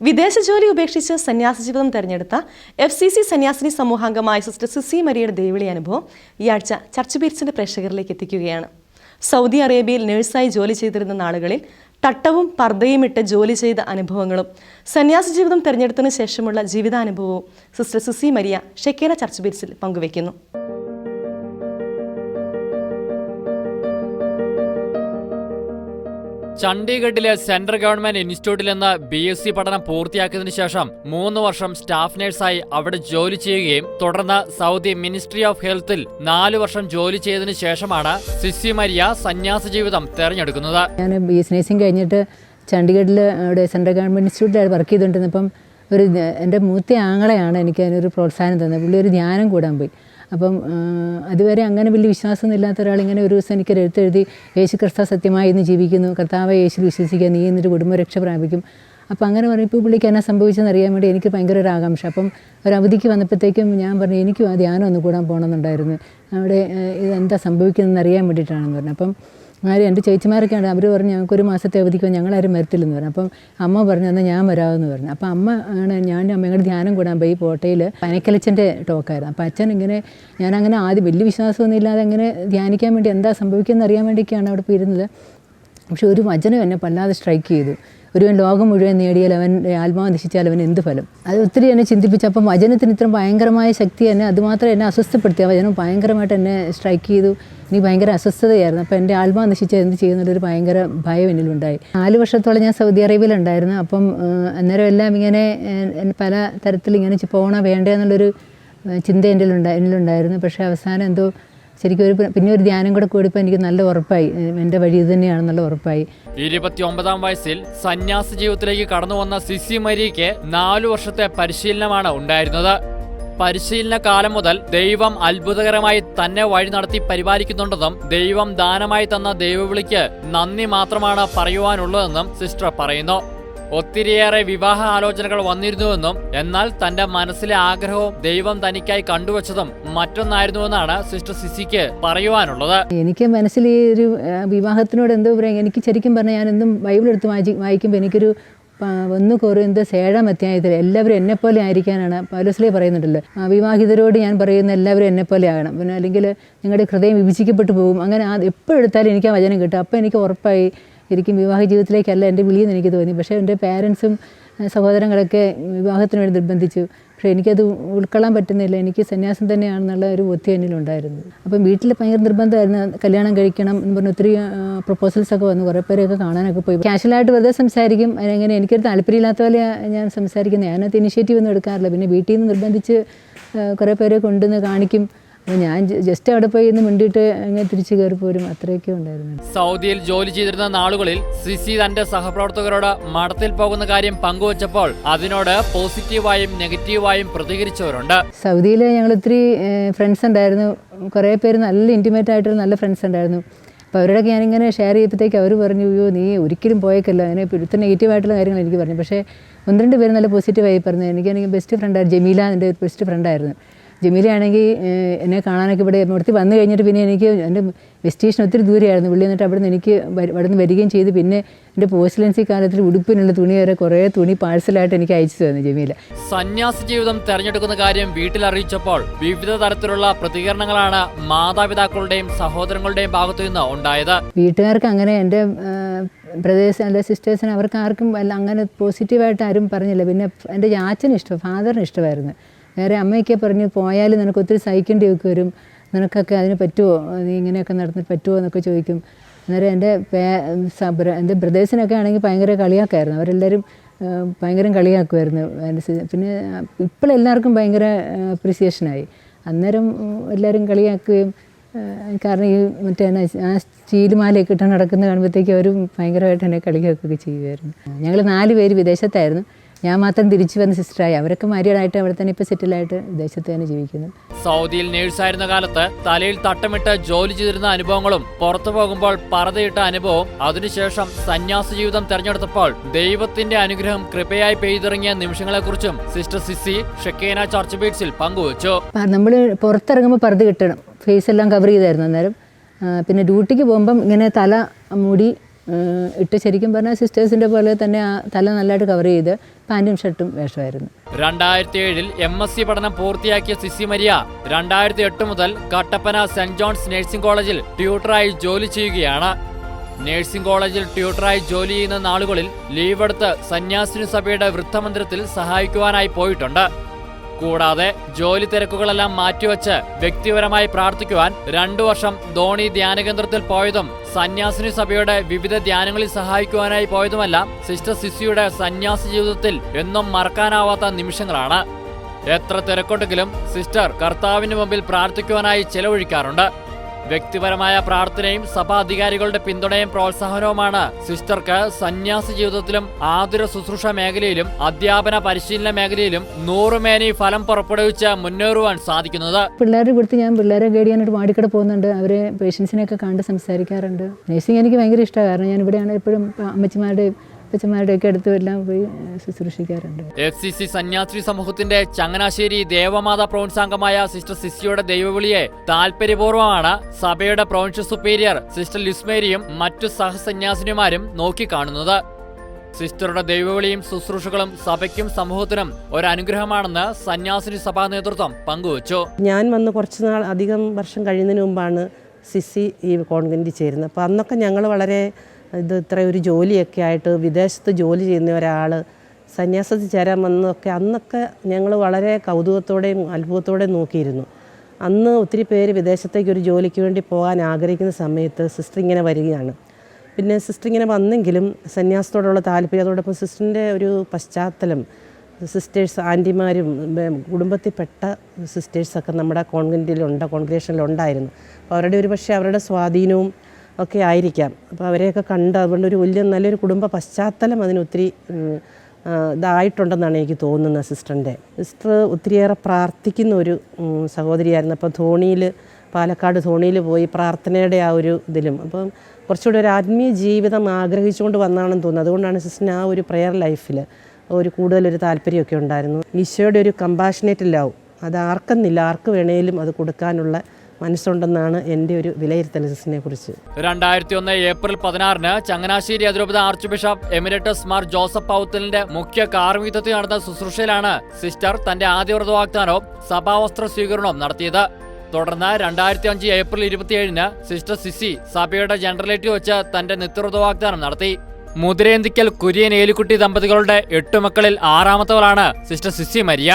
വിദേശ ജോലി ഉപേക്ഷിച്ച് സന്യാസ ജീവിതം തെരഞ്ഞെടുത്ത എഫ് സി സി സന്യാസിനി സമൂഹാംഗമായ സിസ്റ്റർ സിസി മരിയുടെ ദൈവളി അനുഭവം ഈ ആഴ്ച ചർച്ച് ബീറ്റ്സിന്റെ പ്രേക്ഷകരിലേക്ക് എത്തിക്കുകയാണ്. സൗദി അറേബ്യയിൽ നഴ്സായി ജോലി ചെയ്തിരുന്ന നാളുകളിൽ തട്ടവും പർദ്ദയും ഇട്ട് ജോലി ചെയ്ത അനുഭവങ്ങളും സന്യാസ ജീവിതം തെരഞ്ഞെടുത്തതിനു ശേഷമുള്ള ജീവിതാനുഭവവും സിസ്റ്റർ സിസി മരിയ ഷെക്കേന ചർച്ച് ബീറ്റ്സിൽ പങ്കുവയ്ക്കുന്നു. ചണ്ഡീഗഡിലെ സെൻട്രൽ ഗവൺമെന്റ് ഇൻസ്റ്റിറ്റ്യൂട്ടിൽ നിന്ന് ബി എസ് സി പഠനം പൂർത്തിയാക്കിയതിനു ശേഷം മൂന്ന് വർഷം സ്റ്റാഫ് നഴ്സായി അവിടെ ജോലി ചെയ്യുകയും തുടർന്ന് സൗദി മിനിസ്ട്രി ഓഫ് ഹെൽത്തിൽ നാല് വർഷം ജോലി ചെയ്തതിനു ശേഷമാണ് സിസി മരിയ സന്യാസ ജീവിതം തെരഞ്ഞെടുക്കുന്നത്. ഞാൻ ബി എസ് നേഴ്സിംഗ് കഴിഞ്ഞിട്ട് ചണ്ഡീഗഡിൽ അവിടെ സെൻട്രൽ ഗവൺമെന്റ് ഇൻസ്റ്റിറ്റ്യൂട്ടിൽ വർക്ക് ചെയ്തുകൊണ്ടിരുന്നപ്പം ഒരു എന്റെ മൂത്ത ആങ്ങളെയാണ് എനിക്ക് അതിനൊരു പ്രോത്സാഹനം തന്നത്. പുള്ളി ഒരു ധ്യാനം കൂടാൻ പോയി. അപ്പം അതുവരെ അങ്ങനെ വലിയ വിശ്വാസം ഇല്ലാത്ത ഒരാൾ ഇങ്ങനെ ഒരു ദിവസം എനിക്കൊരു എഴുത്തെഴുതി യേശു ക്രിസ്ത സത്യമായി ഇന്ന് ജീവിക്കുന്നു. കർത്താവ് യേശു വിശ്വസിക്കുക. നീ എന്നിട്ട് കുടുംബരക്ഷ പ്രാപിക്കും. അപ്പോൾ അങ്ങനെ പറഞ്ഞപ്പോൾ പുള്ളിക്ക് എന്നാ സംഭവിച്ചെന്ന് അറിയാൻ വേണ്ടി എനിക്ക് ഭയങ്കര ഒരു ആകാംക്ഷ. അപ്പം ഒരു അവധിക്ക് വന്നപ്പോഴത്തേക്കും ഞാൻ പറഞ്ഞു എനിക്കും ആ ധ്യാനം ഒന്ന് കൂടാൻ പോകണമെന്നുണ്ടായിരുന്നു അവിടെ ഇതെന്താ സംഭവിക്കുന്നതെന്ന് അറിയാൻ വേണ്ടിയിട്ടാണെന്ന് പറഞ്ഞു. അപ്പം ആരും എന്റെ ചേച്ചിമാരൊക്കെ ഉണ്ട് അവർ പറഞ്ഞു ഞങ്ങൾക്ക് ഒരു മാസത്തെ അവധിക്കോ ഞങ്ങളാരും വരത്തില്ലെന്ന് പറഞ്ഞു. അപ്പം അമ്മ പറഞ്ഞു എന്നാൽ ഞാൻ വരാമെന്ന് പറഞ്ഞു. അപ്പം അമ്മ ആണ് ഞാൻ അമ്മയുടെ ധ്യാനം കൂടാൻ പോയി പോട്ടയിൽ പനക്കലച്ചന്റെ ടോക്കായിരുന്നു. അപ്പം അച്ഛൻ ഇങ്ങനെ ഞാൻ അങ്ങനെ ആദ്യം വലിയ വിശ്വാസമൊന്നും ഇല്ലാതെ അങ്ങനെ ധ്യാനിക്കാൻ വേണ്ടി എന്താ സംഭവിക്കുന്നത് അറിയാൻ വേണ്ടിയൊക്കെയാണ് അവിടെ പോയിരുന്നത്. പക്ഷെ ഒരു വചനം എന്നെ പല്ലാതെ സ്ട്രൈക്ക് ചെയ്തു. ഒരുവൻ ലോകം മുഴുവൻ നേടിയാൽ അവൻ ആത്മാവ് നശിച്ചാൽ അവൻ എന്ത് ഫലം? അത് ഒത്തിരി എന്നെ ചിന്തിപ്പിച്ചു. അപ്പം വചനത്തിന് ഇത്ര ഭയങ്കരമായ ശക്തി എന്നെ അതുമാത്രം എന്നെ അസ്വസ്ഥപ്പെടുത്തി. ആ വചനം ഭയങ്കരമായിട്ട് എന്നെ സ്ട്രൈക്ക് ചെയ്തു. എനിക്ക് ഭയങ്കര അസ്വസ്ഥതയായിരുന്നു. അപ്പോൾ എന്റെ ആത്മാവ് നശിച്ചാൽ എന്ത് ചെയ്യുന്നുള്ളൊരു ഭയങ്കര ഭയം എന്നിലുണ്ടായി നാല് വർഷത്തോളം ഞാൻ സൗദി അറേബ്യയിലുണ്ടായിരുന്നു. അപ്പം അന്നേരം എല്ലാം ഇങ്ങനെ പല തരത്തിൽ ഇങ്ങനെ പോകണോ വേണ്ടേ എന്നുള്ളൊരു ചിന്ത എന്റെ എന്നിലുണ്ടായിരുന്നു. പക്ഷേ അവസാനം എന്തോ ശരിക്കും ഒരു പിന്നെ ഒരു ധ്യാനം കൂടെ കൂടിയപ്പോൾ എനിക്ക് നല്ല ഉറപ്പായി. എന്റെ വഴി ഇത് തന്നെയാണെന്നുള്ള ഉറപ്പായി. ഇരുപത്തി ഒമ്പതാം വയസ്സിൽ സന്യാസ ജീവിതത്തിലേക്ക് കടന്നു വന്ന സിസി മരിക്ക് നാലു വർഷത്തെ പരിശീലനമാണ് ഉണ്ടായിരുന്നത്. പരിശീലന കാലം മുതൽ ദൈവം അത്ഭുതകരമായി തന്നെ വഴി നടത്തി പരിപാലിക്കുന്നുണ്ടെന്നും ദൈവം ദാനമായി തന്ന ദൈവവിളിക്ക് നന്ദി മാത്രമാണ് പറയുവാനുള്ളതെന്നും സിസ്റ്റർ പറയുന്നു. ഒത്തിരിയേറെ വിവാഹ ആലോചനകൾ വന്നിരുന്നുവെന്നും എന്നാൽ തന്റെ മനസ്സിലെ ആഗ്രഹവും ദൈവം തനിക്കായി കണ്ടുവച്ചതും മറ്റൊന്നായിരുന്നുവെന്നാണ് സിസ്റ്റർ സിസിക്ക് പറയുവാനുള്ളത്. എനിക്ക് മനസ്സിൽ ഈ ഒരു വിവാഹത്തിനോട് എന്തോ പറയാം എനിക്ക് ശരിക്കും പറഞ്ഞാൽ ഞാൻ എന്നും ബൈബിൾ എടുത്ത് വായിച്ച് വായിക്കുമ്പോൾ എനിക്കൊരു ഒന്ന് കോറിന്ത് ഏഴാം അധ്യായത്തിൽ എല്ലാവരും എന്നെപ്പോലെ ആയിരിക്കാനാണ് പൗലോസ്ലേ പറയുന്നുണ്ടല്ലോ. വിവാഹിതരോട് ഞാൻ പറയുന്ന എല്ലാവരും എന്നെപ്പോലെ ആകണം. പിന്നെ അല്ലെങ്കിൽ നിങ്ങളുടെ ഹൃദയം വിഭജിക്കപ്പെട്ടു പോകും. അങ്ങനെ എപ്പോഴെടുത്താലും എനിക്ക് ആ വചനം കിട്ടും. അപ്പോൾ എനിക്ക് ഉറപ്പായി ശരിക്കും വിവാഹ ജീവിതത്തിലേക്കല്ല എന്റെ വിളിയെന്ന് എനിക്ക് തോന്നി. പക്ഷേ എന്റെ പാരൻസും സഹോദരങ്ങളൊക്കെ വിവാഹത്തിന് വേണ്ടി നിർബന്ധിച്ചു. പക്ഷേ എനിക്കത് ഉൾക്കൊള്ളാൻ പറ്റുന്നില്ല. എനിക്ക് സന്യാസം തന്നെയാണെന്നുള്ള ഒരു ബോധ്യം എന്നിലുണ്ടായിരുന്നു. അപ്പം വീട്ടിൽ ഭയങ്കര നിർബന്ധമായിരുന്നു. കല്യാണം കഴിക്കണം എന്ന് പറഞ്ഞ് ഒത്തിരി പ്രപ്പോസൽസൊക്കെ വന്നു. കുറേ പേരെയൊക്കെ കാണാനൊക്കെ പോയി. ക്യാഷ്വലായിട്ട് വെറുതെ സംസാരിക്കും. അതിനെങ്ങനെ എനിക്കൊരു താല്പര്യമില്ലാത്ത പോലെ ഞാൻ സംസാരിക്കുന്നത്. ഞാനത് ഇനിഷ്യേറ്റീവ് ഒന്നും എടുക്കാറില്ല. പിന്നെ വീട്ടിൽ നിന്ന് നിർബന്ധിച്ച് കുറേ പേരെ കൊണ്ടുവന്ന് കാണിക്കും. അപ്പോൾ ഞാൻ ജസ്റ്റ് അവിടെ പോയി ഇന്ന് മിണ്ടിയിട്ട് അങ്ങനെ തിരിച്ച് കയറി പോരും. അത്രയൊക്കെ ഉണ്ടായിരുന്നു. സൗദിയിൽ ജോലി ചെയ്തിരുന്ന നാളുകളിൽ സിസി തന്റെ സഹപ്രവർത്തകരോട് മഠത്തിൽ പോകുന്ന കാര്യം പങ്കുവച്ചപ്പോൾ അതിനോട് പോസിറ്റീവായും നെഗറ്റീവായും പ്രതികരിച്ചവരുണ്ട്. സൗദിയിൽ ഞങ്ങൾ ഒത്തിരി ഫ്രണ്ട്സ് ഉണ്ടായിരുന്നു. കുറേ പേര് നല്ല ഇന്റിമേറ്റ് ആയിട്ടുള്ള നല്ല ഫ്രണ്ട്സ് ഉണ്ടായിരുന്നു. അപ്പോൾ അവരോടൊക്കെ ഞാനിങ്ങനെ ഷെയർ ചെയ്തപ്പോഴത്തേക്ക് അവർ പറഞ്ഞു അയ്യോ നീ ഒരിക്കലും പോയേക്കല്ല. അങ്ങനെ ഇത്ര നെഗറ്റീവായിട്ടുള്ള കാര്യങ്ങൾ എനിക്ക് പറഞ്ഞു. പക്ഷേ ഒന്ന് രണ്ട് പേര് നല്ല പോസിറ്റീവായി പറഞ്ഞു. എനിക്ക് എനിക്ക് ബെസ്റ്റ് ഫ്രണ്ടായിരുന്നു ജമീല എന്റെ ബെസ്റ്റ് ഫ്രണ്ടായിരുന്നു ജമീലയാണെങ്കിൽ എന്നെ കാണാനൊക്കെ ഇവിടെ ഇവിടുത്തെ വന്നു കഴിഞ്ഞിട്ട് പിന്നെ എനിക്ക് എന്റെ സ്റ്റേഷൻ ഒത്തിരി ദൂരെയായിരുന്നു. പുള്ളി എന്നിട്ട് അവിടെ നിന്ന് എനിക്ക് അവിടെ നിന്ന് വരികയും ചെയ്ത്. പിന്നെ എന്റെ പോസ്റ്റലൻസി കാലത്തിൽ ഉടുപ്പിനുള്ള തുണി വരെ കുറേ തുണി പാഴ്സലായിട്ട് എനിക്ക് അയച്ചു തന്നു ജമീല. സന്യാസ ജീവിതം തിരഞ്ഞെടുക്കുന്ന കാര്യം വീട്ടിൽ അറിയിച്ചപ്പോൾ വിവിധ തരത്തിലുള്ള പ്രതികരണങ്ങളാണ് മാതാപിതാക്കളുടെയും സഹോദരങ്ങളുടെയും ഭാഗത്തു നിന്ന് ഉണ്ടായത്. വീട്ടുകാർക്ക് അങ്ങനെ എന്റെ ബ്രദേഴ്സ് എന്റെ സിസ്റ്റേഴ്സിന് അവർക്ക് ആർക്കും അല്ല അങ്ങനെ പോസിറ്റീവായിട്ട് ആരും പറഞ്ഞില്ല. പിന്നെ എന്റെ ചാച്ചന് ഇഷ്ടം ഫാദറിന് ഇഷ്ടമായിരുന്നു. വേറെ അമ്മയൊക്കെ പറഞ്ഞു പോയാൽ നിനക്ക് ഒത്തിരി സഹിക്കേണ്ടി ഒക്കെ വരും. നിനക്കൊക്കെ അതിന് പറ്റുമോ നീ ഇങ്ങനെയൊക്കെ നടന്നിട്ട് പറ്റുമോ എന്നൊക്കെ ചോദിക്കും. അന്നേരം എന്റെ പേ എന്റെ ബ്രദേഴ്സിനൊക്കെ ആണെങ്കിൽ ഭയങ്കര കളിയാക്കായിരുന്നു. അവരെല്ലാവരും ഭയങ്കരം കളിയാക്കുമായിരുന്നു എന്റെ പിന്നെ ഇപ്പോഴെല്ലാവർക്കും ഭയങ്കര അപ്രിസിയേഷനായി അന്നേരം എല്ലാവരും കളിയാക്കുകയും കാരണം ഈ മറ്റേ ആ സ്റ്റീലുമാലയൊക്കെ ഇട്ട് നടക്കുന്ന കാണുമ്പോഴത്തേക്കും അവരും ഭയങ്കരമായിട്ട് എന്നെ കളിയാക്കുകയൊക്കെ ചെയ്യുമായിരുന്നു ഞങ്ങൾ നാല് പേര് വിദേശത്തായിരുന്നു. ഞാൻ മാത്രം തിരിച്ചു വന്ന സിസ്റ്ററായി അവരൊക്കെ മാരീഡായിട്ട് അവിടെ തന്നെ ഇപ്പോൾ സെറ്റിലായിട്ട് വിദേശത്ത് തന്നെ ജീവിക്കുന്നു. സൗദിയിൽ നേഴ്സായിരുന്ന കാലത്ത് തലയിൽ തട്ടമിട്ട് ജോലി ചെയ്തിരുന്ന അനുഭവങ്ങളും പുറത്തു പോകുമ്പോൾ പറതയിട്ട അനുഭവവും അതിനുശേഷം സന്യാസ ജീവിതം തെരഞ്ഞെടുത്തപ്പോൾ ദൈവത്തിന്റെ അനുഗ്രഹം കൃപയായി പെയ്തിറങ്ങിയ നിമിഷങ്ങളെക്കുറിച്ചും സിസ്റ്റർ സിസി ഷെക്കേന ചർച്ച് ബീറ്റ്സിൽ പങ്കുവച്ചു. നമ്മൾ പുറത്തിറങ്ങുമ്പോൾ പറത് കിട്ടണം. ഫേസ് എല്ലാം കവർ ചെയ്തായിരുന്നു അന്നേരം. പിന്നെ ഡ്യൂട്ടിക്ക് പോകുമ്പം ഇങ്ങനെ തല മൂടി ഇട്ട് ശരിക്കും പറഞ്ഞാൽ സിസ്റ്റേഴ്സിന്റെ പോലെ തന്നെ തല നല്ലതായിട്ട് കവർ ചെയ്ത് പാന്റും ഷർട്ടും വേഷമായിരുന്നു. രണ്ടായിരത്തി ഏഴിൽ എം എസ് സി പഠനം പൂർത്തിയാക്കിയ സിസി മരിയ രണ്ടായിരത്തി എട്ട് മുതൽ കട്ടപ്പന സെന്റ് ജോൺസ് നഴ്സിംഗ് കോളേജിൽ ട്യൂട്ടറായി ജോലി ചെയ്യുകയാണ്. നഴ്സിംഗ് കോളേജിൽ ട്യൂട്ടറായി ജോലി ചെയ്യുന്ന നാളുകളിൽ ലീവെടുത്ത് സന്യാസിനി സഭയുടെ വൃദ്ധമന്ദിരത്തിൽ സഹായിക്കുവാനായി പോയിട്ടുണ്ട്. കൂടാതെ ജോലി തിരക്കുകളെല്ലാം മാറ്റിവെച്ച് വ്യക്തിപരമായി പ്രാർത്ഥിക്കുവാൻ രണ്ടു വർഷം ധോണി ധ്യാനകേന്ദ്രത്തിൽ പോയതും സന്യാസിനി സഭയുടെ വിവിധ ധ്യാനങ്ങളിൽ സഹായിക്കുവാനായി പോയതുമെല്ലാം സിസ്റ്റർ സിസിയുടെ സന്യാസ ജീവിതത്തിൽ എന്നും മറക്കാനാവാത്ത നിമിഷങ്ങളാണ്. എത്ര തിരക്കുണ്ടെങ്കിലും സിസ്റ്റർ കർത്താവിന് മുമ്പിൽ പ്രാർത്ഥിക്കുവാനായി ചെലവഴിക്കാറുണ്ട്. വ്യക്തിപരമായ പ്രാർത്ഥനയും സഭാ അധികാരികളുടെ പിന്തുണയും പ്രോത്സാഹനവുമാണ് സിസ്റ്റർക്ക് സന്യാസ ജീവിതത്തിലും ആതുര ശുശ്രൂഷ മേഖലയിലും അധ്യാപന പരിശീലന മേഖലയിലും നൂറുമേനി ഫലം പുറപ്പെടുവിച്ച് മുന്നേറുവാൻ സാധിക്കുന്നത്. പിള്ളേരുടെ കൊടുത്ത് ഞാൻ പിള്ളേരെ ഗൈഡ് ചെയ്യാനായിട്ട് മാടിക്കട പോകുന്നുണ്ട്. അവരെ പേഷ്യൻസിനെയൊക്കെ കണ്ട് സംസാരിക്കാറുണ്ട്. നഴ്സിംഗ് എനിക്ക് ഭയങ്കര ഇഷ്ടമാണ്. കാരണം ഞാൻ ഇവിടെയാണ് എപ്പോഴും അമ്മച്ചിമാരുടെയും അപ്പച്ചമാരുടെയൊക്കെ അടുത്തും എല്ലാം പോയി ശുശ്രൂഷിക്കാറുണ്ട്. എഫ് സി സി സന്യാസി സമൂഹത്തിന്റെ ചങ്ങനാശ്ശേരി ദേവമാത പ്രൗൺസാംഗമായ സിസ്റ്റർ സിസിയുടെ ദൈവവിളിയെ താല്പര്യപൂർവമാണ് സഭയുടെ പ്രൊവിൻഷ്യൽ സുപ്പീരിയർ സിസ്റ്റർ ലിസ്മേരിയും മറ്റു സഹസന്യാസിനിമാരും നോക്കിക്കാണുന്നത്. സിസ്റ്ററുടെ ദൈവവിളിയും ശുശ്രൂഷകളും സഭയ്ക്കും സമൂഹത്തിനും ഒരു അനുഗ്രഹമാണെന്ന് സന്യാസിനി സഭാ നേതൃത്വം പങ്കുവച്ചു. ഞാൻ വന്ന് കുറച്ച് നാൾ അധികം വർഷം കഴിയുന്നതിന് മുമ്പാണ് സിസി ഈ കോൺവെന്റിൽ ചേരുന്നത്. അപ്പോൾ അന്നൊക്കെ ഞങ്ങൾ വളരെ ഇത് ഇത്ര ഒരു ജോലിയൊക്കെ ആയിട്ട് വിദേശത്ത് ജോലി ചെയ്യുന്ന ഒരാൾ സന്യാസത്തിൽ ചേരാൻ വന്നതൊക്കെ അന്നൊക്കെ ഞങ്ങൾ വളരെ കൗതുകത്തോടെയും അത്ഭുതത്തോടെയും നോക്കിയിരുന്നു. അന്ന് ഒത്തിരി പേര് വിദേശത്തേക്ക് ഒരു ജോലിക്ക് വേണ്ടി പോകാൻ ആഗ്രഹിക്കുന്ന സമയത്ത് സിസ്റ്റർ ഇങ്ങനെ വരികയാണ്. പിന്നെ സിസ്റ്റർ ഇങ്ങനെ വന്നെങ്കിലും സന്യാസത്തോടുള്ള താല്പര്യം അതോടൊപ്പം സിസ്റ്ററിന്റെ ഒരു പശ്ചാത്തലം സിസ്റ്റേഴ്സ് ആന്റിമാരും കുടുംബത്തിൽപ്പെട്ട സിസ്റ്റേഴ്സൊക്കെ നമ്മുടെ കോൺവെന്റിലുണ്ട് കോൺഗ്രേഷനിലുണ്ടായിരുന്നു. അപ്പോൾ അവരുടെ ഒരു പക്ഷേ അവരുടെ സ്വാധീനവും ഒക്കെ ആയിരിക്കാം. അപ്പോൾ അവരെയൊക്കെ കണ്ട് അതുകൊണ്ട് ഒരു വലിയ നല്ലൊരു കുടുംബ പശ്ചാത്തലം അതിനൊത്തിരി ഇതായിട്ടുണ്ടെന്നാണ് എനിക്ക് തോന്നുന്നത് സിസ്റ്ററിന്റെ. സിസ്റ്റർ ഒത്തിരിയേറെ പ്രാർത്ഥിക്കുന്ന ഒരു സഹോദരിയായിരുന്നു. അപ്പോൾ ധോണിയിൽ പാലക്കാട് ധോണിയിൽ പോയി പ്രാർത്ഥനയുടെ ആ ഒരു ഇതിലും. അപ്പം കുറച്ചുകൂടി ഒരു ആത്മീയ ജീവിതം ആഗ്രഹിച്ചുകൊണ്ട് വന്നാണെന്ന് തോന്നുന്നു. അതുകൊണ്ടാണ് സിസ്റ്ററിന് ആ ഒരു പ്രെയർ ലൈഫിൽ ഒരു കൂടുതലൊരു താല്പര്യമൊക്കെ ഉണ്ടായിരുന്നു ഈശോയുടെ ഒരു കമ്പാഷനേറ്റ് ലവ് അത് ആർക്കെന്നില്ല ആർക്ക് വേണേലും അത് കൊടുക്കാനുള്ള മനസ്സുണ്ടെന്നാണ് എന്റെ ഒരു വിലയിരുത്തൽ സിസ്റ്ററിനെ കുറിച്ച്. രണ്ടായിരത്തി ഒന്ന് ഏപ്രിൽ പതിനാറിന് ചങ്ങനാശ്ശേരി അതിരൂപത arch bishop emeritus Mar Joseph പൗത്തലിന്റെ മുഖ്യ കാർമികത്വത്തിൽ നടന്ന ശുശ്രൂഷയിലാണ് സിസ്റ്റർ തന്റെ ആദ്യ വ്രതവാഗ്ദാനവും സഭാവസ്ത്ര സ്വീകരണവും നടത്തിയത്. തുടർന്ന് രണ്ടായിരത്തി അഞ്ച് ഏപ്രിൽ ഇരുപത്തിയേഴിന് സിസ്റ്റർ സിസി സഭയുടെ ജനറലേറ്റ് വെച്ച് തന്റെ നിത്യവ്രത വാഗ്ദാനം നടത്തി. മുതിരേന്തിക്കൽ കുര്യൻ ഏലിക്കുട്ടി ദമ്പതികളുടെ എട്ടു മക്കളിൽ ആറാമത്തവളാണ് സിസ്റ്റർ സിസി മരിയ.